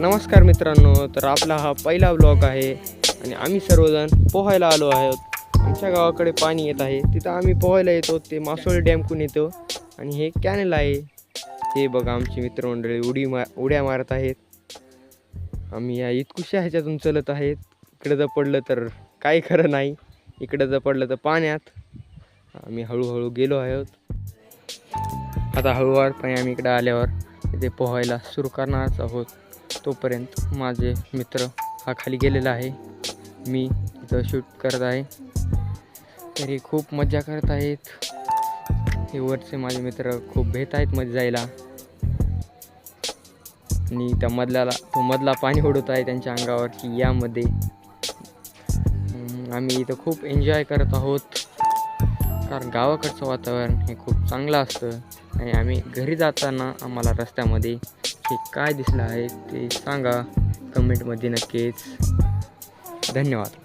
नमस्कार मित्रांनो तर आपला हा पहिला ब्लॉग आहे आणि आम्ही सर्वजण पोहायला आलो आहोत. आमच्या गावाकडे पाणी येत आहे. तिथं आम्ही पोहायला येतो ते मासोळी डॅमकून येतो आणि हे कॅनल आहे. हे बघा आमची मित्रमंडळी उडी मा उड्या मारत आहेत. आम्ही या इतकुशा ह्याच्यातून चलत आहेत. इकडं जर पडलं तर काही खरं नाही. इकडं जर पडलं तर पाण्यात. आम्ही हळूहळू गेलो आहोत. आता हळूवारपणे आम्ही इकडं आल्यावर इथे पोहायला सुरू करणारच आहोत. तोपर्यंत माझे मित्र हा खाली गेलेला आहे. मी इथं शूट करत आहे. तरी खूप मजा करत आहेत. हे वरचे माझे मित्र खूप भेट आहेत मध्ये जायला. आणि त्या मधल्याला तो मधला पाणी उडवत आहे त्यांच्या अंगावर की यामध्ये आम्ही इथं खूप एन्जॉय करत आहोत. कारण गावाकडचं वातावरण हे खूप चांगलं असतं. आणि आम्ही घरी जाताना आम्हाला रस्त्यामध्ये हे काय दिसलं आहे ते सांगा. कमेंटमध्ये नक्कीच. धन्यवाद.